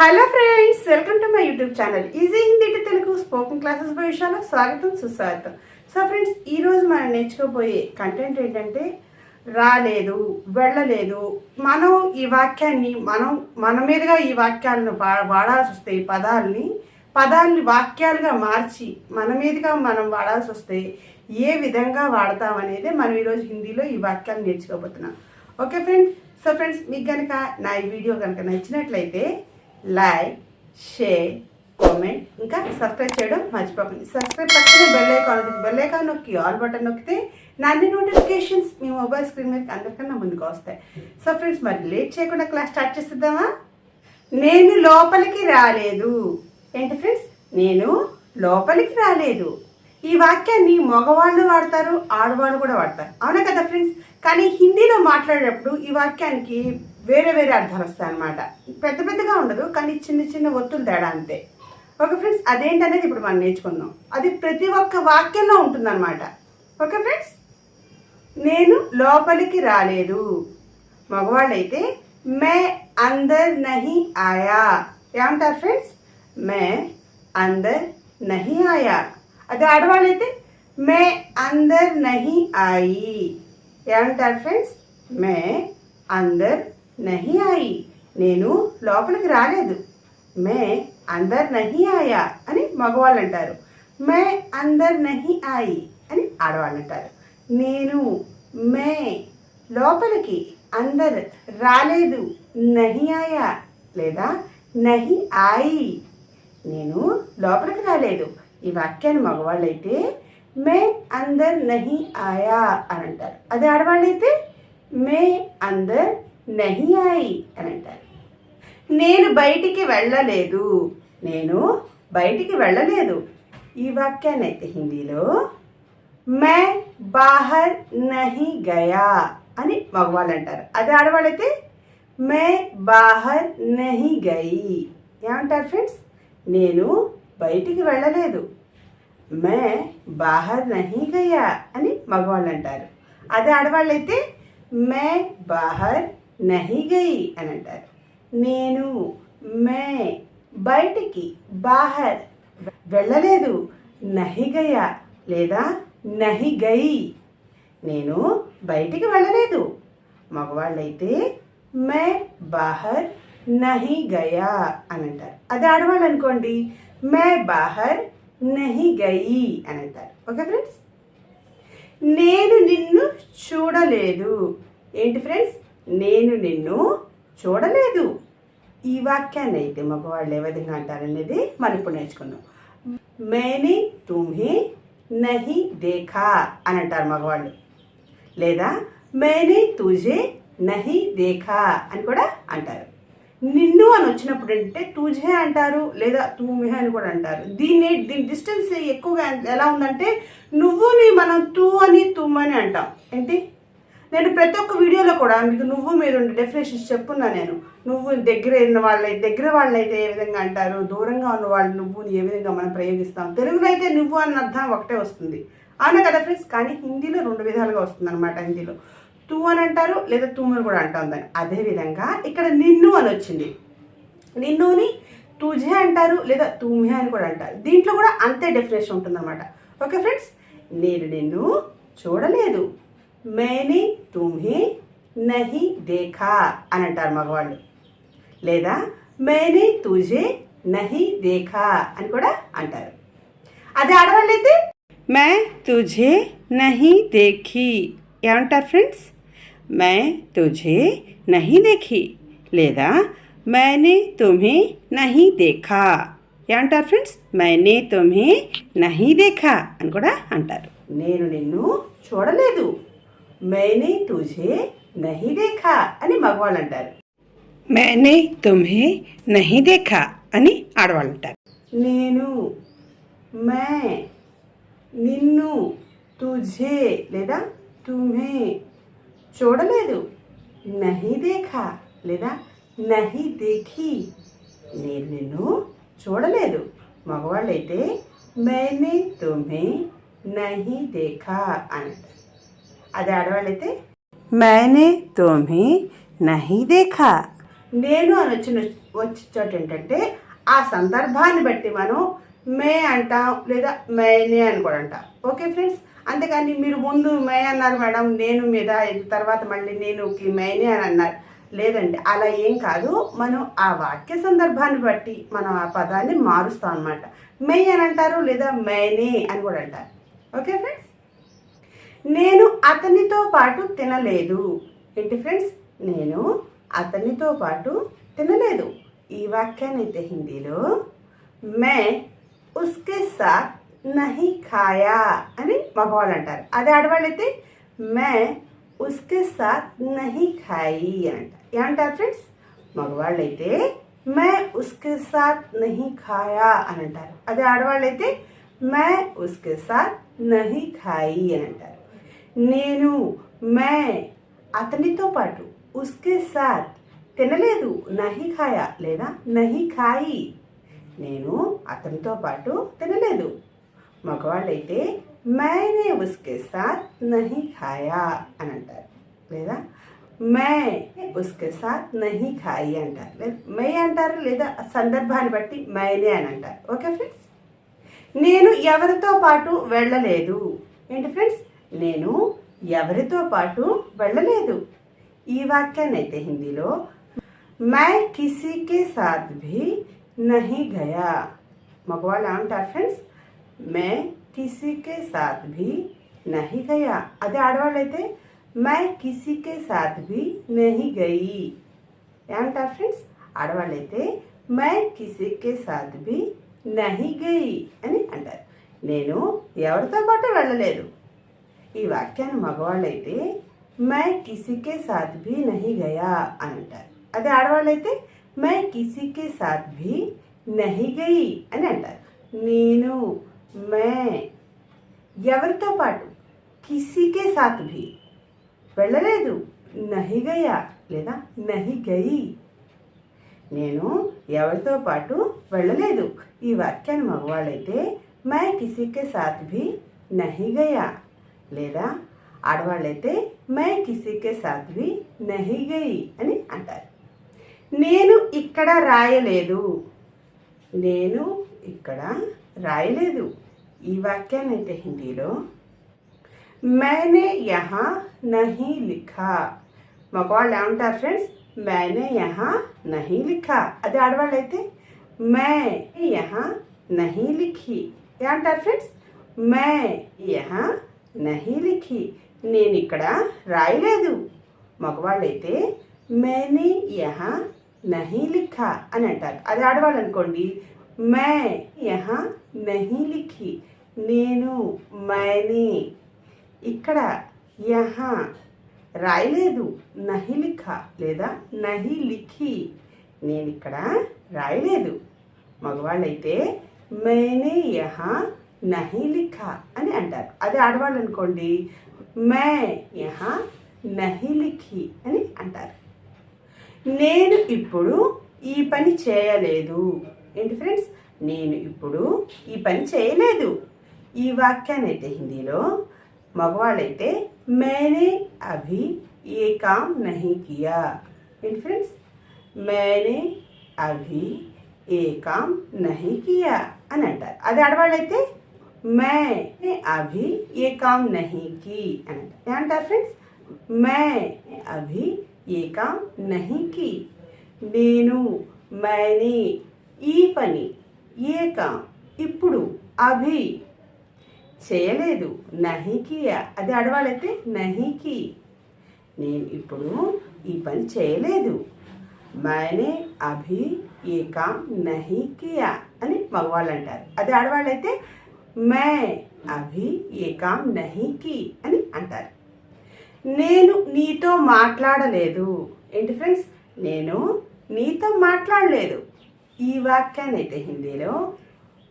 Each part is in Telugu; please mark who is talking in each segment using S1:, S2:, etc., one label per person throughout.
S1: Hello friends welcome to my YouTube channel. Easy Hindi to Telugu spoken classes భవిష్యాలో స్వాగతం సుస్వాగతం. సో ఫ్రెండ్స్ ఈరోజు మనం నేర్చుకోబోయే కంటెంట్ ఏంటంటే రాలేదు వెళ్ళలేదు. మనం ఈ వాక్యాన్ని మనం మన మీదుగా ఈ వాక్యాలను వాడాల్సి వస్తే ఈ పదాలని పదాలని వాక్యాలుగా మార్చి మన మీదుగా మనం వాడాల్సి వస్తే ఏ విధంగా వాడతాం అనేది మనం ఈరోజు హిందీలో ఈ వాక్యాలు నేర్చుకోబోతున్నాం. ఓకే ఫ్రెండ్స్ సో ఫ్రెండ్స్ మీకు కనుక నా ఈ వీడియో కనుక నచ్చినట్లయితే లైక్ షేర్ కామెంట్ ఇంకా సబ్స్క్రైబ్ చేయడం మర్చిపోకండి. సబ్స్క్రైబ్ పక్కనే బెల్ ఐకాన్ బెల్ ఐకాన్ నొక్కి ఆల్ బటన్ నొక్కితే నా అన్ని నోటిఫికేషన్స్ మీ మొబైల్ స్క్రీన్ మీద అందరికన్నా ముందుకు వస్తాయి. సో ఫ్రెండ్స్ మరి లేట్ చేయకుండా క్లాస్ స్టార్ట్ చేసేద్దామా? నేను లోపలికి రాలేదు. ఏంటి ఫ్రెండ్స్? నేను లోపలికి రాలేదు. ఈ వాక్యాన్ని మగవాళ్ళు వాడతారు ఆడవాళ్ళు కూడా వాడతారు. అవునా కదా ఫ్రెండ్స్? కానీ హిందీలో మాట్లాడేటప్పుడు ఈ వాక్యానికి వేరే వేరే అర్థాలు వస్తాయి అనమాట పెద్ద పెద్దగా ఉండదు కానీ చిన్న చిన్న ఒత్తులు తేడా అంతే. ఓకే ఫ్రెండ్స్ అదేంటనేది ఇప్పుడు మనం నేర్చుకుందాం. అది ప్రతి ఒక్క వాక్యంలో ఉంటుందన్నమాట. Okay friends? నేను లోపలికి రాలేదు. మగవాళ్ళైతే మే అందర్ నహి ఆయా. ఏమంటారు ఫ్రెండ్స్? మే అందర్ నహి ఆయా. అదే ఆడవాళ్ళైతే మే అందర్ నహి ఆయి. ఏమంటారు ఫ్రెండ్స్? మే అందర్ నహి ఆయి. నేను లోపలికి రాలేదు. మే అందర్ నహి ఆయా అని మగవాళ్ళు అంటారు మే అందర్ నహి ఆయి అని ఆడవాళ్ళు అంటారు నేను మే లోపలికి అందర్ రాలేదు. నహి ఆయా లేదా నహి ఆయి. నేను లోపలికి రాలేదు. ఈ వాక్యాన్ని మగవాళ్ళైతే మే అందర్ నహి ఆయా అని అంటారు. అదే ఆడవాళ్ళైతే మే అందర్ నహి ఆయి అని అంటారు. నేను బయటికి వెళ్ళలేదు. నేను బయటికి వెళ్ళలేదు. ఈ వాక్యాన్ని అయితే హిందీలో మే బాహర్ నహి గయా అని మగవాళ్ళు అంటారు. అదే ఆడవాళ్ళైతే మే బాహర్ నహి గయి. ఏమంటారు ఫ్రెండ్స్? నేను బయటికి వెళ్ళలేదు. మే బాహర్ నహి గయా అని మగవాళ్ళు అంటారు. అదే ఆడవాళ్ళైతే మే బాహర్ నహి గయి అని అంటారు. నేను మే బయటికి బాహర్ వెళ్ళలేదు. నహి గయా లేదా నహి గయి నేను బయటికి వెళ్ళలేదు. మగవాళ్ళైతే మే బాహర్ నహి గయా అని అంటారు. అది ఆడవాళ్ళు అనుకోండి. మే బాహర్ నహి గయి అని అంటారు. Okay friends? నేను నిన్ను చూడలేదు. ఏంటి ఫ్రెండ్స్? నేను నిన్ను చూడలేదు. ఈ వాక్యాన్ని అయితే మగవాళ్ళు ఏ విధంగా అంటారనేది మనం ఇప్పుడు నేర్చుకుందాం. మేనే తుమ్హి నహి దేఖా అని అంటారు మగవాళ్ళు. లేదా మేనే తుజే నహి దేఖా అని కూడా అంటారు. నిన్ను అని వచ్చినప్పుడు అంటే తూజే అంటారు లేదా తూమే అని కూడా అంటారు. దీన్ని దీని డిస్టెన్స్ ఎక్కువగా ఎలా ఉందంటే నువ్వుని మనం తూ అని తుమ్ అని అంటాం. ఏంటి? నేను ప్రతి ఒక్క వీడియోలో కూడా మీకు నువ్వు మీద ఉండే డెఫినేషన్స్ చెప్పున్నా నేను. నువ్వు దగ్గర ఉన్న వాళ్ళ దగ్గర వాళ్ళైతే ఏ విధంగా అంటారు? దూరంగా ఉన్న వాళ్ళు నువ్వుని ఏ విధంగా మనం ప్రయోగిస్తాం? తెలుగులో అయితే నువ్వు అన్న అర్థం ఒకటే వస్తుంది. అవునా కదా ఫ్రెండ్స్ కానీ హిందీలో రెండు విధాలుగా వస్తుంది అనమాట హిందీలో. తూ అని అంటారు లేదా తుమ్మని కూడా అంటాం దాన్ని అదేవిధంగా ఇక్కడ నిన్ను అని వచ్చింది. నిన్నుని తుజే అంటారు లేదా తుమ్హే అని కూడా అంటారు. దీంట్లో కూడా అంతే డెఫినేషన్ ఉంటుందన్నమాట. ఓకే ఫ్రెండ్స్ నేను నిన్ను చూడలేదు. మేనే తుమ్హే నహి దేఖా అని అంటారు మగవాళ్ళు లేదా మేనే తుజే నహి దేఖా అని కూడా అంటారు అదే ఆడవాళ్ళు అయితే మే తుజే నహి దేఖి ఏమంటారు ఫ్రెండ్స్ మే తుజే నహి దేఖి లేదా మేనే తుమ్హే నహి దేఖా ఏమంటారు ఫ్రెండ్స్ మేనే తుమ్హే నహి దేఖా అని కూడా అంటారు నేను నిన్ను చూడలేదు मैंने तुझे नहीं देखा अने मगवाल मैंने तुम्हें नहीं देखा अने आड़वाल नेनु मैं निन्नु तुझे लेदा तुम्हें चोड़ लेदू नहीं देखा लेदा नहीं देखी। निन्नु चोड़ लेदू मगवाल लेते मैंने तुम्हें नहीं देखा अंतर అది ఆడవాళ్ళైతే? మేనే తోమి నహి దేఖా. నేను అని వచ్చిన వచ్చి చోట ఏంటంటే ఆ సందర్భాన్ని బట్టి మనం మే అంటాం లేదా మేనే అని కూడా అంటాం. Okay friends? అంతేకాని మీరు ముందు మే అన్నారు మేడం నేను మీద తర్వాత మళ్ళీ నేను మేనే అని అన్నారు. లేదండి అలా ఏం కాదు. మనం ఆ వాక్య సందర్భాన్ని బట్టి మనం ఆ పదాన్ని మారుస్తాం అనమాట మే అని అంటారు లేదా మేనే అని కూడా అంటారు. Okay friends? నేను అతనితో పాటు తినలేదు. ఏంటి ఫ్రెండ్స్? నేను అతనితో పాటు తినలేదు. ఈ వాక్యాన్ని అయితే హిందీలో మే ఉస్కే సాత్ నహి ఖాయా అని మగవాళ్ళు అంటారు. అదే ఆడవాళ్ళైతే మే ఉస్కే సాత్ నహి ఖాయి అని అంటారు. ఏమంటారు ఫ్రెండ్స్? మగవాళ్ళైతే మే ఉస్కే సాత్ నహి ఖాయా అని అంటారు. అదే ఆడవాళ్ళైతే మే ఉస్కే సాత్ నహి ఖాయి అని అంటారు. నేను మే అతనితో పాటు ఉస్కే సాత్. తినలేదు నహి ఖాయా లేదా నహి ఖాయి. నేను అతనితో పాటు తినలేదు. మగవాళ్ళైతే మేనే ఉస్కే సాత్ నహి ఖాయా అని అంటారు. లేదా మే ఉస్కే సాత్ నహి ఖాయి అంటారు. లేదా మే అంటారు లేదా సందర్భాన్ని బట్టి మేనే అని అంటారు. Okay friends? నేను ఎవరితో పాటు వెళ్ళలేదు. ఏంటి ఫ్రెండ్స్? నేను ఎవరితో పాటు వెళ్ళలేదు. ఈ వాక్యాన్నైతే హిందీలో మై కిసీకే సాత్ భీ నహి గయా. మగవాళ్ళు ఏమంటారు ఫ్రెండ్స్? మే కిసీకే సాత్ భీ నహి గయా. అదే ఆడవాళ్ళైతే మై కిసీకే సాత్ భీ నహి గయి. ఏమంటారు ఫ్రెండ్స్? ఆడవాళ్ళైతే మై కిసీకే సాత్ భీ నహి గయి అని అంటారు. నేను ఎవరితో పాటు వెళ్ళలేదు. ఈ వాక్యాన్ని మగవాళ్ళైతే మై కిసికే సాత్ భీ నహి గయా అని అంటారు. అదే ఆడవాళ్ళైతే మై కిసికే సాత్ భీ నహి గయి అని అంటారు. నేను మే ఎవరితో పాటు కిసికే సాత్ భీ వెళ్ళలేదు నహి గయా లేదా నహి గయి నేను ఎవరితో పాటు వెళ్ళలేదు ఈ వాక్యాన్ని మగవాళ్ళైతే మై కిసికే సాత్ భీ నహి గయా లేదా ఆడవాళ్ళైతే మై కిసికే సాధ్వి నహి అని అంటారు. నేను ఇక్కడ రాయలేదు. నేను ఇక్కడ రాయలేదు. ఈ వాక్యాన్ని అయితే హిందీలో మేనే యహా నహి లిఖా. మగవాళ్ళు ఏమంటారు ఫ్రెండ్స్ మేనే యహా నహి లిఖా. అదే ఆడవాళ్ళు అయితే మే యహా నహి లిఖి. ఏమంటారు ఫ్రెండ్స్ మే యహా నహిలికి నేను ఇక్కడ రాయలేదు. మగవాళ్ళైతే మేనే యహ నహిలిఖ అని అంటారు. అది ఆడవాళ్ళు అనుకోండి మే యహ నహీలిఖి. నేను మేనే. ఇక్కడ యహ రాయలేదు. నహిలిఖ లేదా నహిలిఖి. నేను ఇక్కడ రాయలేదు. మగవాళ్ళైతే మేనే యహ నహిలిఖా అని అంటారు. అదే ఆడవాళ్ళు అనుకోండి మే యహా నహిలిఖి అని అంటారు. నేను ఇప్పుడు ఈ పని చేయలేదు. ఏంటి ఫ్రెండ్స్? నేను ఇప్పుడు ఈ పని చేయలేదు. ఈ వాక్యాన్ని అయితే హిందీలో మగవాళ్ళైతే మేనే అభి ఏ కామ్ నహి కియా. ఏంటి ఫ్రెండ్స్? మేనే అభి ఏ కామ్ నహి కియా అని అంటారు. అదే ఆడవాళ్ళైతే మే అభి ఏ కామ్ నహి కి అని అంటారు ఏమంటారు ఫ్రెండ్స్ మే అభి ఏ కామ్ నహి కి నేను मैंने ఈ పని ఏ కామ్ ఇప్పుడు అభి చేయలేదు నహికియా అది అడవాలైతే నహికి నేను ఇప్పుడు ఈ పని చేయలేదు मैंने అభి ఏ కామ్ నహి కియా అని మగవాళ్ళు అంటారు అది ఆడవాళ్ళైతే మే అభి ఏ కామ్ నహీకి అని అంటారు. నేను నీతో మాట్లాడలేదు. ఏంటి ఫ్రెండ్స్ నేను నీతో మాట్లాడలేదు. ఈ వాక్యాన్ని అయితే హిందీలో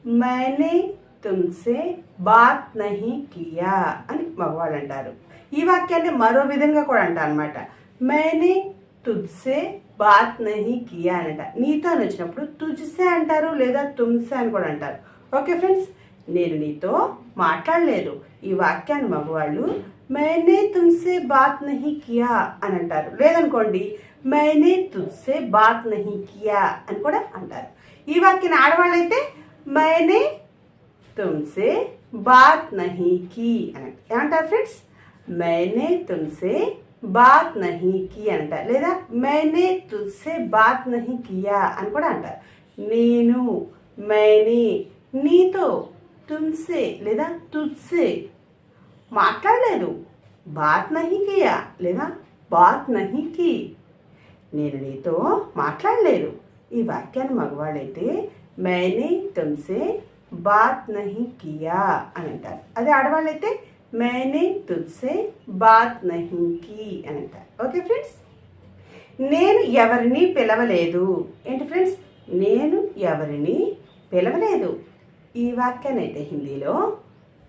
S1: మేనే తుమ్సే బాత్ నహి కియా అని మగవాళ్ళు అంటారు. ఈ వాక్యాన్ని మరో విధంగా కూడా అంటారు అనమాట మేనే తుజ్సే బాత్ నహి కియా అని అంటారు. నీతో అని వచ్చినప్పుడు తుజ్సే అంటారు లేదా తుమ్సే అని కూడా అంటారు. ఓకే ఫ్రెండ్స్ నేను నీతో మాట్లాడలేదు. ఈ వాక్యాన్ని మగవాళ్ళు మేనే తుమ్సే బాత్ నహి కియా అని అంటారు. లేదనుకోండి మైనే తుస్సే బాత్ నహి కియా అని కూడా అంటారు. ఈ వాక్యాన్ని ఆడవాళ్ళైతే మైనే తుమ్సే బాత్ నహి కి అని ఏమంటారు ఫ్రెండ్స్? మైనే తుమ్సే బాత్ నహి కి అంటారు. లేదా మైనే తుస్సే బాత్ నహి కియా అని కూడా అంటారు. నేను మైనే నీతో తుమ్సే లేదా తుత్సే. మాట్లాడలేదు. బాత్ నహి కియా లేదా బాత్ నహి కీ. నేను నీతో మాట్లాడలేదు. ఈ వాక్యాన్ని మగవాళ్ళైతే మేనే తుమ్సే బాత్ నహి కియా అని అంటారు. అదే ఆడవాళ్ళైతే మేనే తుజ్సే బాత్ నహి కీ అని అంటారు. Okay friends? నేను ఎవరిని పిలవలేదు. ఏంటి ఫ్రెండ్స్? నేను ఎవరిని పిలవలేదు. ఈ వాక్యాన్ని అయితే హిందీలో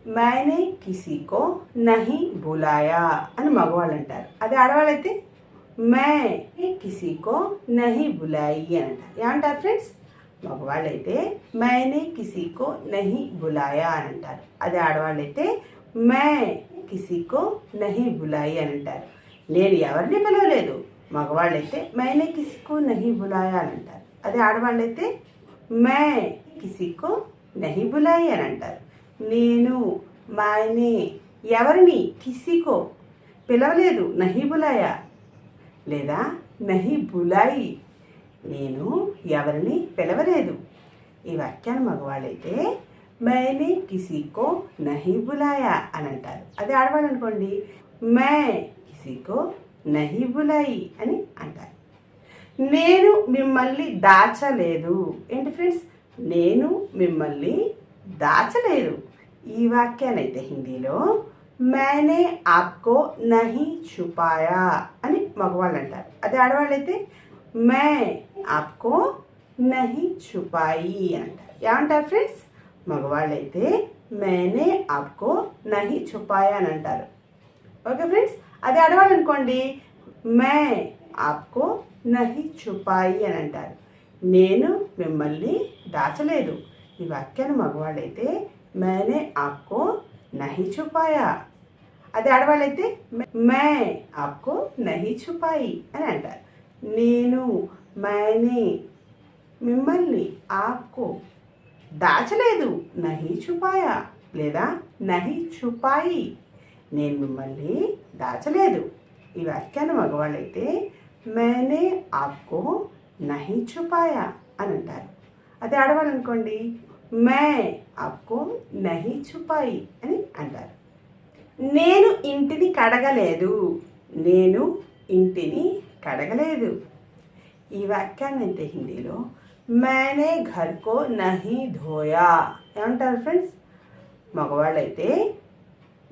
S1: మైనే కిసీకో నహి బులాయా అని మగవాళ్ళు అంటారు. అదే ఆడవాళ్ళైతే మే కిసీకో నహి బులాయి అని అంటారు. ఏమంటారు ఫ్రెండ్స్? మగవాళ్ళైతే మైనే కిసీకో నహి బులాయా అని అంటారు. అదే ఆడవాళ్ళైతే మే కిసీకో నహి బులాయి అని అంటారు. నేను ఎవరిని పిలవలేదు. మగవాళ్ళైతే మైనే కిసీకో నహి బులాయా అని అంటారు. అదే ఆడవాళ్ళైతే మే కిసీకో నహి బులాయి అని అంటారు నేను మాయనే ఎవరిని? కిసీకో. పిలవలేదు నహి బులాయా. లేదా నహి బులాయి. నేను ఎవరిని? పిలవలేదు. ఈ వాక్యాన్ని మగవాళ్ళైతే మేనే కిసికో నహి బులాయా అని అంటారు అదే ఆడవాళ్ళు అనుకోండి మే కిసికో నహి బులాయి అని అంటారు. నేను మిమ్మల్ని దాచలేదు. ఏంటి ఫ్రెండ్స్? నేను మిమ్మల్ని దాచలేదు ఈ వాక్యానైతే హిందీలో మేనే ఆప్కో నహి చుపాయా అని మగవాళ్ళు అంటారు అదే ఆడవాళ్ళైతే మే ఆప్కో నహి చుపాయి అంటారు. ఏమంటారు ఫ్రెండ్స్? మగవాళ్ళైతే మేనే ఆప్కో నహి చుపాయా అని అంటారు. Okay friends? అది ఆడవాళ్ళు అనుకోండి మే ఆప్కో నహి చుపాయి అని అంటారు. నేను మిమ్మల్ని దాచలేదు. ఈ వాక్యాన్ని మగవాళ్ళైతే మేనే ఆప్కో నహి చుపాయా. అదే ఆడవాళ్ళైతే మే ఆప్కో నహి చుపాయి అని అంటారు. నేను మేనే మిమ్మల్ని ఆప్కో దాచలేదు. నహి చుపాయా లేదా నహి చుపాయి. నేను మిమ్మల్ని దాచలేదు. ఈ వాక్యాన్ని మగవాళ్ళైతే మేనే ఆప్కో నహి చుపాయా. అని అంటారు. అదే ఆడవాళ్ళు అనుకోండి మే ఆప్కో నహి చుపాయి అని అంటారు. నేను ఇంటిని కడగలేదు నేను ఇంటిని కడగలేదు. ఈ వాక్యాన్ని అంటే హిందీలో మేనే ఘర్కో నహి ధోయా ఏమంటారు ఫ్రెండ్స్? మగవాళ్ళైతే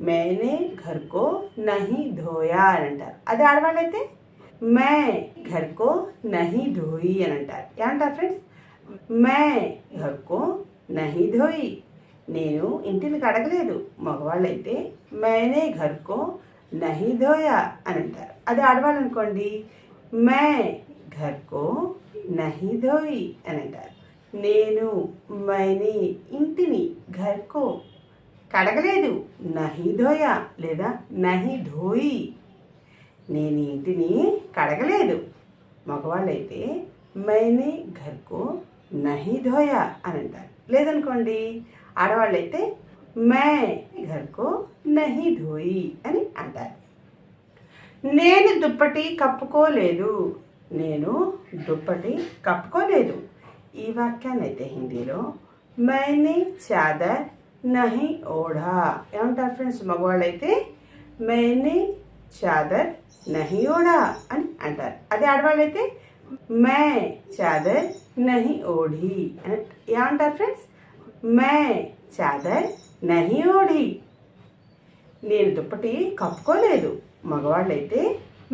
S1: మేనే ఘర్కో నహి ధోయా అని అంటారు. అదే ఆడవాళ్ళైతే? మే ఘర్కో నహి ధోయి అని అంటారు. ఏమంటారు ఫ్రెండ్స్ మే ఘర్కో నహి ధోయి నేను ఇంటిని కడగలేదు. మగవాళ్ళైతే మేనే ఘర్కో నహి ధోయా అని అంటారు. అది ఆడవాళ్ళు అనుకోండి. మే ఘర్కో నహి ధోయి అని అంటారు. నేను మైనే ఇంటిని ఘర్కో కడగలేదు. నహి ధోయా లేదా నహి ధోయి నేను ఇంటిని కడగలేదు. మగవాళ్ళైతే మైనే ఘర్కు నహి ధోయా అని అంటారు. లేదనుకోండి ఆడవాళ్ళైతే మే ఘర్కు నహి ధోయి అని అంటారు. నేను దుప్పటి కప్పుకోలేదు. నేను దుప్పటి కప్పుకోలేదు. ఈ వాక్యాన్ని అయితే హిందీలో మైనే చాదర్ నహి ఓఢా ఏమంటారు ఫ్రెండ్స్? మగవాళ్ళైతే మైనే చాదర్ నహి ఓడా అని అంటారు. అదే ఆడవాళ్ళైతే మే చాదర్ నహి ఓడి అని ఏమంటారు ఫ్రెండ్స్ మే చాదర్ నహి ఓడి. నేను దుప్పటి కప్పుకోలేదు. మగవాళ్ళైతే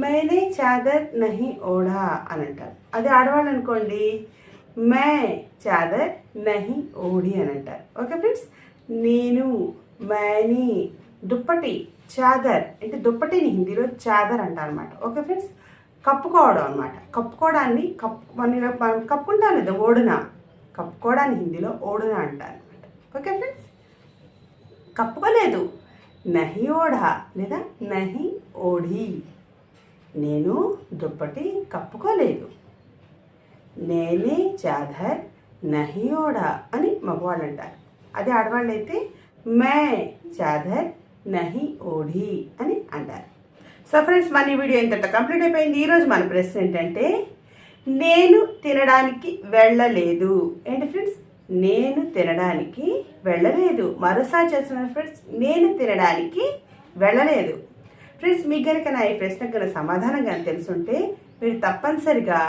S1: మేనే చాదర్ నహి ఓడా అని అంటారు. అదే ఆడవాళ్ళు అనుకోండి మే చాదర్ నహి ఓడి అని అంటారు. ఓకే ఫ్రెండ్స్ నేను మేని దుప్పటి చాదర్ అంటే దుప్పటిని హిందీలో చాదర్ అంటారు అనమాట ఓకే ఫ్రెండ్స్? కప్పుకోవడం అనమాట కప్పుకోవడాన్ని కప్పు మన మనం కప్పుకుంటాం లేదా ఓడున. కప్పుకోవడాన్ని హిందీలో ఓడున అంటారు అనమాట ఓకే ఫ్రెండ్స్? కప్పుకోలేదు. నహి ఓఢా లేదా నహి ఓఢి నేను దుప్పటి కప్పుకోలేదు. నేనే చాదర్ నహి ఓడా అని మగవాళ్ళు అంటారు అదే ఆడవాళ్ళు అయితే మే చాదర్ నహి ఓఢి అని అంటారు. సో ఫ్రెండ్స్ మన ఈ వీడియో ఇంత కంప్లీట్ అయిపోయింది. ఈరోజు మన ప్రశ్న ఏంటంటే నేను తినడానికి వెళ్ళలేదు. ఏంటి ఫ్రెండ్స్ నేను తినడానికి వెళ్ళలేదు. మరోసారి చేస్తున్నాను ఫ్రెండ్స్ నేను తినడానికి వెళ్ళలేదు. ఫ్రెండ్స్ మీకు కనుక నా ఈ ప్రశ్నకు గల సమాధానం కానీ తెలుసుంటే మీరు తప్పనిసరిగా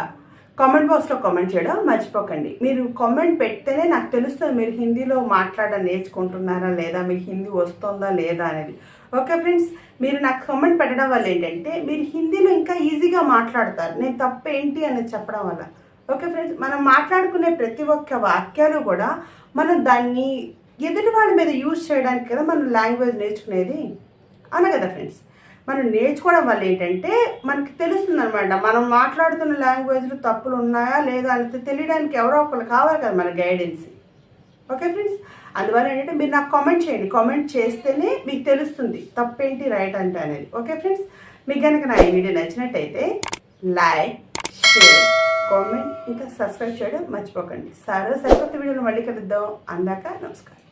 S1: కామెంట్ బాక్స్లో కామెంట్ చేయడం మర్చిపోకండి. మీరు కామెంట్ పెడితేనే నాకు తెలుస్తుంది మీరు హిందీలో మాట్లాడడం నేర్చుకుంటున్నారా లేదా? మీకు హిందీ వస్తుందా లేదా అనేది. ఓకే ఫ్రెండ్స్ మీరు నాకు కామెంట్ పెట్టడం వల్ల ఏంటంటే మీరు హిందీలో ఇంకా ఈజీగా మాట్లాడతారు. నేను తప్పు ఏంటి అనేది చెప్పడం వల్ల. ఓకే ఫ్రెండ్స్ మనం మాట్లాడుకునే ప్రతి ఒక్క వాక్యాలు కూడా మనం దాన్ని ఎదుటి వాళ్ళ మీద యూజ్ చేయడానికి కదా మనం లాంగ్వేజ్ నేర్చుకునేది? అనగదా కదా ఫ్రెండ్స్? మనం నేర్చుకోవడం వల్ల ఏంటంటే మనకి తెలుస్తుంది అనమాట మనం మాట్లాడుతున్న లాంగ్వేజ్లో తప్పులు ఉన్నాయా లేదా అని తెలియడానికి ఎవరో ఒకరు కావాలి కదా మన గైడెన్స్. Okay friends? అందువల్ల ఏంటంటే మీరు నాకు కామెంట్ చేయండి. కామెంట్ చేస్తేనే మీకు తెలుస్తుంది తప్పేంటి రైట్ అంటే అనేది. Okay friends? మీకు కనుక నా ఈ వీడియో నచ్చినట్టయితే లైక్ షేర్ కామెంట్ ఇంకా సబ్స్క్రైబ్ చేయడం మర్చిపోకండి. సరే సరికొత్త వీడియోలో మళ్ళీ కలుద్దాం. అందాక నమస్కారం.